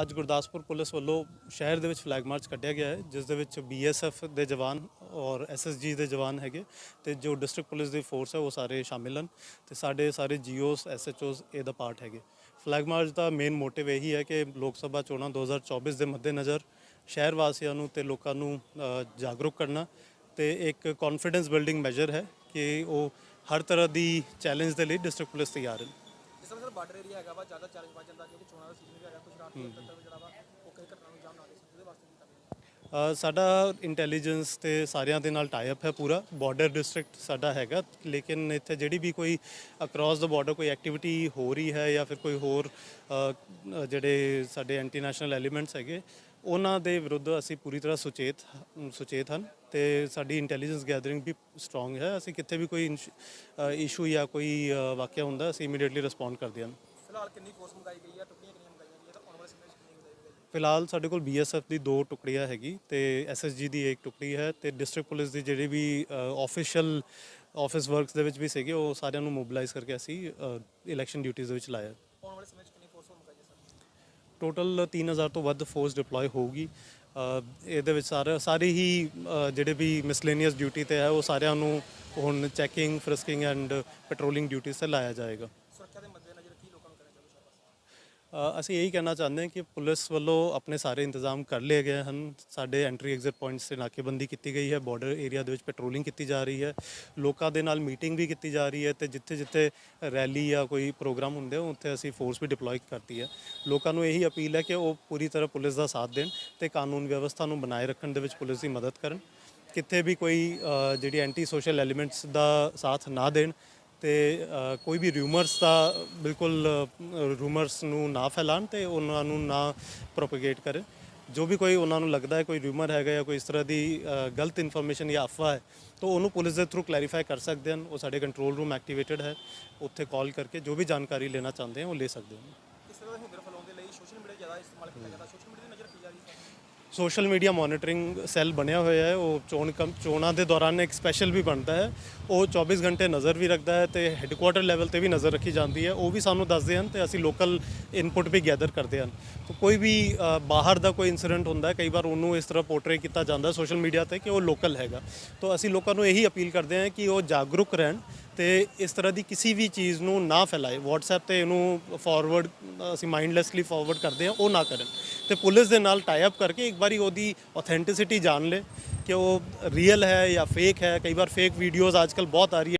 ਅੱਜ ਗੁਰਦਾਸਪੁਰ ਪੁਲਿਸ ਵੱਲੋਂ ਸ਼ਹਿਰ ਦੇ ਵਿੱਚ ਫਲੈਗ ਮਾਰਚ ਕੱਢਿਆ ਗਿਆ ਹੈ, ਜਿਸ ਦੇ ਵਿੱਚ ਬੀਐਸਐਫ ਦੇ ਜਵਾਨ ਔਰ ਐਸਐਸਜੀ ਦੇ ਜਵਾਨ ਹੈਗੇ ਤੇ ਜੋ ਡਿਸਟ੍ਰਿਕਟ ਪੁਲਿਸ ਦੀ ਫੋਰਸ ਹੈ ਉਹ ਸਾਰੇ ਸ਼ਾਮਿਲ ਹਨ ਤੇ ਸਾਡੇ ਸਾਰੇ ਜੀਓਸ ਐਸਐਚਓਸ ਇਹਦਾ ਪਾਰਟ ਹੈਗੇ। ਫਲੈਗ ਮਾਰਚ ਦਾ ਮੇਨ ਮੋਟਿਵ ਇਹੀ ਹੈ ਕਿ ਲੋਕ ਸਭਾ ਚੋਣਾਂ 2024 ਦੇ ਮੱਦੇਨਜ਼ਰ ਸ਼ਹਿਰ ਵਾਸੀਆਂ ਨੂੰ ਤੇ ਲੋਕਾਂ ਨੂੰ ਜਾਗਰੂਕ ਕਰਨਾ ਤੇ ਇੱਕ ਕੌਨਫੀਡੈਂਸ ਬਿਲਡਿੰਗ ਮੈਜਰ ਹੈ ਕਿ ਉਹ ਹਰ ਤਰ੍ਹਾਂ ਦੀ ਚੈਲੰਜ ਦੇ ਲਈ ਡਿਸਟ੍ਰਿਕਟ ਪੁਲਿਸ ਤਿਆਰ ਹੈ ਬਾਰਡਰ ਏਰੀਆ ਹੈਗਾ ਵਾ, ਜ਼ਿਆਦਾ ਚੈਲੰਜ ਵੱਧ ਜਾਂਦਾ ਕਿਉਂਕਿ ਚੋਣਾਂ ਦਾ ਸੀਜ਼ਨ ਵੀ ਹੈਗਾ ਕੁਝ ਰਾਤ ਨੂੰ ਤੱਕ ਜਿਹੜਾ ਵਾ ਉਹ ਕਈ ਘਟਨਾ ਨੂੰ ਜਾਮ ਨਾ ਦੇ ਸਕਦੇ ਉਹਦੇ ਵਾਸਤੇ ਕੀ ਕਰਨਾ ਸਾਡਾ ਇੰਟੈਲੀਜੈਂਸ ਤੇ ਸਾਰਿਆਂ ਦੇ ਨਾਲ ਟਾਈ ਅਪ ਹੈ ਪੂਰਾ। ਬਾਰਡਰ ਡਿਸਟ੍ਰਿਕਟ ਸਾਡਾ ਹੈਗਾ, ਲੇਕਿਨ ਇੱਥੇ ਜਿਹੜੀ ਵੀ ਕੋਈ ਅਕ੍ਰੋਸ ਦਾ ਬਾਰਡਰ ਕੋਈ ਐਕਟੀਵਿਟੀ ਹੋ ਰਹੀ ਹੈ ਜਾਂ ਫਿਰ ਕੋਈ ਹੋਰ ਜਿਹੜੇ ਸਾਡੇ ਐਂਟੀ ਨੈਸ਼ਨਲ ਐਲੀਮੈਂਟਸ ਹੈਗੇ, ਉਹਨਾਂ ਦੇ ਵਿਰੁੱਧ ਅਸੀਂ ਪੂਰੀ ਤਰ੍ਹਾਂ ਸੁਚੇਤ ਸੁਚੇਤ ਹਨ ਤੇ ਸਾਡੀ ਇੰਟੈਲੀਜੈਂਸ ਗੈਦਰਿੰਗ ਵੀ ਸਟਰੋਂਗ ਹੈ। ਅਸੀਂ ਕਿਤੇ ਵੀ ਕੋਈ ਇਸ਼ੂ ਜਾਂ ਕੋਈ ਵਾਕਿਆ ਹੁੰਦਾ, ਅਸੀਂ ਇਮੀਡੀਏਟਲੀ ਰਿਸਪੌਂਡ ਕਰਦੇ ਹਾਂ ਫਿਲਹਾਲ ਕਿੰਨੀ ਫੋਰਸ ਮੰਗਾਈ ਗਈ ਹੈ? ਟੁਕੜੀਆਂ ਕਿੰਨੀਆਂ ਮੰਗਾਈਆਂ ਗਈਆਂ ਤਾਂ ਆਉਣ ਵਾਲੇ ਸਮੇਂ ਵਿੱਚ ਕਿੰਨੀ ਮੰਗਾਈ ਗਈ ਫਿਲਹਾਲ ਸਾਡੇ ਕੋਲ ਬੀਐਸਐਫ ਦੀ ਦੋ ਟੁਕੜੀਆਂ ਹੈਗੀ ਤੇ ਐਸਐਸਜੀ ਦੀ ਇੱਕ ਟੁਕੜੀ ਹੈ ਤੇ ਡਿਸਟ੍ਰਿਕਟ ਪੁਲਿਸ ਦੀ ਜਿਹੜੀ ਵੀ ਆਫੀਸ਼ੀਅਲ ਆਫਿਸ ਵਰਕਸ ਦੇ ਵਿੱਚ ਵੀ ਸੀਗੇ ਉਹ ਸਾਰਿਆਂ ਨੂੰ ਮੋਬਿਲਾਈਜ਼ ਕਰਕੇ ਅਸੀਂ ਇਲੈਕਸ਼ਨ ਡਿਊਟੀਆਂ ਦੇ ਵਿੱਚ ਲਾਇਆ। ਆਉਣ ਵਾਲੇ ਸਮੇਂ ਕਿੰਨੀ ਫੋਰਸ ਸਰ? ਟੋਟਲ 3000 ਤੋਂ ਵੱਧ ਫੋਰਸ ਡਿਪਲੋਏ ਹੋਊਗੀ। ਇਹਦੇ ਵਿੱਚ ਸਾਰੇ ਸਾਰੇ ਹੀ ਜਿਹੜੇ ਵੀ ਮਿਸਲੇਨੀਅਸ ਡਿਊਟੀ ਤੇ ਹੈ ਉਹ ਸਾਰਿਆਂ ਨੂੰ ਹੁਣ checking frisking and patrolling duties ਤੇ ਲਾਇਆ ਜਾਏਗਾ ਸੁਰੱਖਿਆ ਦੇ ਮੱਦੇਨਜ਼ਰ ਕੀ ਲੋਕਾਂ ਨੂੰ ਕਰਨਾ ਚਾਹੀਦਾ ਸ਼ਹਿਰ ਵਾਸਤੇ ਅ, ਅਸੀਂ ਇਹੀ ਕਹਿਣਾ ਚਾਹੁੰਦੇ ਹਾਂ ਕਿ ਪੁਲਿਸ ਵੱਲੋਂ ਆਪਣੇ ਸਾਰੇ ਇੰਤਜ਼ਾਮ ਕਰ ਲਏ ਗਏ ਹਨ। ਸਾਡੇ ਐਂਟਰੀ ਐਗਜ਼ਿਟ ਪੁਆਇੰਟਸ ਤੇ ਨਾਕੇਬੰਦੀ ਕੀਤੀ ਗਈ ਹੈ ਬਾਰਡਰ ਏਰੀਆ ਦੇ ਵਿੱਚ ਪੈਟਰੋਲਿੰਗ ਕੀਤੀ ਜਾ ਰਹੀ ਹੈ, ਲੋਕਾਂ ਦੇ ਨਾਲ ਮੀਟਿੰਗ ਵੀ ਕੀਤੀ ਜਾ ਰਹੀ ਹੈ ਤੇ ਜਿੱਥੇ ਜਿੱਥੇ ਰੈਲੀ ਜਾਂ ਕੋਈ ਪ੍ਰੋਗਰਾਮ ਹੁੰਦੇ ਹੋ ਉੱਥੇ ਅਸੀਂ ਫੋਰਸ ਵੀ ਡਿਪਲੋਏ ਕਰਤੀ ਹੈ। ਲੋਕਾਂ ਨੂੰ ਇਹੀ ਅਪੀਲ ਹੈ ਕਿ ਉਹ ਪੂਰੀ ਤਰ੍ਹਾਂ ਪੁਲਿਸ ਦਾ ਸਾਥ ਦੇਣ ਤੇ ਕਾਨੂੰਨ ਵਿਵਸਥਾ ਨੂੰ ਬਣਾਏ ਰੱਖਣ ਦੇ ਵਿੱਚ ਪੁਲਿਸ ਦੀ ਮਦਦ ਕਰਨ। ਕਿਤੇ ਵੀ ਕੋਈ ਜਿਹੜੀ ਐਂਟੀ ਸੋਸ਼ਲ ਐਲੀਮੈਂਟਸ ਦਾ ਸਾਥ ਨਾ ਦੇਣ ਤੇ ਕੋਈ ਵੀ ਰਿਊਮਰਸ ਦਾ ਬਿਲਕੁਲ ਰੂਮਰਸ ਨੂੰ ਨਾ ਫੈਲਾਣ ਤੇ ਉਹਨਾਂ ਨੂੰ ਨਾ ਪ੍ਰੋਪਗੇਟ ਕਰੇ ਜੋ ਵੀ ਕੋਈ ਉਹਨਾਂ ਨੂੰ ਲੱਗਦਾ ਹੈ, ਕੋਈ ਰਿਊਮਰ ਹੈਗਾ ਜਾਂ ਕੋਈ ਇਸ ਤਰ੍ਹਾਂ ਦੀ ਗਲਤ ਇਨਫੋਰਮੇਸ਼ਨ ਜਾਂ ਅਫਵਾਹ ਹੈ, ਤਾਂ ਉਹਨੂੰ ਪੁਲਿਸ ਦੇ ਥਰੂ ਕਲੈਰੀਫਾਈ ਕਰ ਸਕਦੇ ਹਨ। ਉਹ ਸਾਡੇ ਕੰਟਰੋਲ ਰੂਮ ਐਕਟੀਵੇਟਡ ਹੈ। ਉੱਥੇ ਕਾਲ ਕਰਕੇ ਜੋ ਵੀ ਜਾਣਕਾਰੀ ਲੈਣਾ ਚਾਹੁੰਦੇ ਹਨ ਉਹ ਲੈ ਸਕਦੇ ਹਨ। ਇਸ ਤਰ੍ਹਾਂ ਦਾ ਹੁੰਦਰ ਫੈਲਾਉਣ ਦੇ ਲਈ ਸੋਸ਼ਲ ਮੀਡੀਆ ਜ਼ਿਆਦਾ ਇਸਤੇਮਾਲ ਕੀਤਾ ਜਾਂਦਾ। ਸੋਸ਼ਲ ਮੀਡੀਆ ਦੀ ਨਜ਼ਰ ਰੱਖੀ ਜਾ ਰਹੀ ਹੈ। ਸੋਸ਼ਲ ਮੀਡੀਆ ਮੋਨੀਟਰਿੰਗ ਸੈੱਲ ਬਣਿਆ ਹੋਇਆ ਹੈ। ਉਹ ਚੋਣ ਕਮ, ਚੋਣਾਂ ਦੇ ਦੌਰਾਨ ਇੱਕ ਸਪੈਸ਼ਲ ਵੀ ਬਣਦਾ ਹੈ। ਉਹ 24 ਘੰਟੇ ਨਜ਼ਰ ਵੀ ਰੱਖਦਾ ਹੈ ਤੇ ਹੈੱਡਕੁਆਟਰ ਲੈਵਲ ਤੇ ਵੀ ਨਜ਼ਰ ਰੱਖੀ ਜਾਂਦੀ ਹੈ। ਉਹ ਵੀ ਸਾਨੂੰ ਦੱਸਦੇ ਹਨ ਤੇ ਅਸੀਂ ਲੋਕਲ ਇਨਪੁਟ ਵੀ ਗੈਦਰ ਕਰਦੇ ਹਨ। ਤਾਂ ਕੋਈ ਵੀ ਬਾਹਰ ਦਾ ਕੋਈ ਇਨਸੀਡੈਂਟ ਹੁੰਦਾ ਹੈ, ਕਈ ਵਾਰ ਉਹਨੂੰ ਇਸ ਤਰ੍ਹਾਂ ਪੋਰਟਰੇ ਕੀਤਾ ਜਾਂਦਾ ਸੋਸ਼ਲ ਮੀਡੀਆ ਤੇ ਕਿ ਉਹ ਲੋਕਲ ਹੈਗਾ। ਤਾਂ ਅਸੀਂ ਲੋਕਾਂ ਨੂੰ ਇਹੀ ਅਪੀਲ ਕਰਦੇ ਹਾਂ ਕਿ ਉਹ ਜਾਗਰੂਕ ਰਹਿਣ ਤੇ ਇਸ ਤਰ੍ਹਾਂ ਦੀ ਕਿਸੇ ਵੀ ਚੀਜ਼ ਨੂੰ ਨਾ ਫੈਲਾਏ। WhatsApp ਤੇ ਇਹਨੂੰ ਫਾਰਵਰਡ ਅਸੀਂ ਮਾਈਂਡਲੈਸਲੀ ਫਾਰਵਰਡ ਕਰਦੇ ਹਾਂ, ਉਹ ਨਾ ਕਰਨ। ਤੇ ਪੁਲਿਸ ਦੇ ਨਾਲ ਟਾਈ ਅਪ ਕਰਕੇ ਇੱਕ ਵਾਰੀ ਉਹਦੀ ਆਥੈਂਟਿਸਿਟੀ ਜਾਣ ਲੈ ਕਿ ਉਹ ਰੀਅਲ ਹੈ ਜਾਂ ਫੇਕ ਹੈ। ਕਈ ਵਾਰ ਫੇਕ ਵੀਡੀਓਜ਼ ਅੱਜਕੱਲ ਬਹੁਤ ਆ ਰਹੀ ਹੈ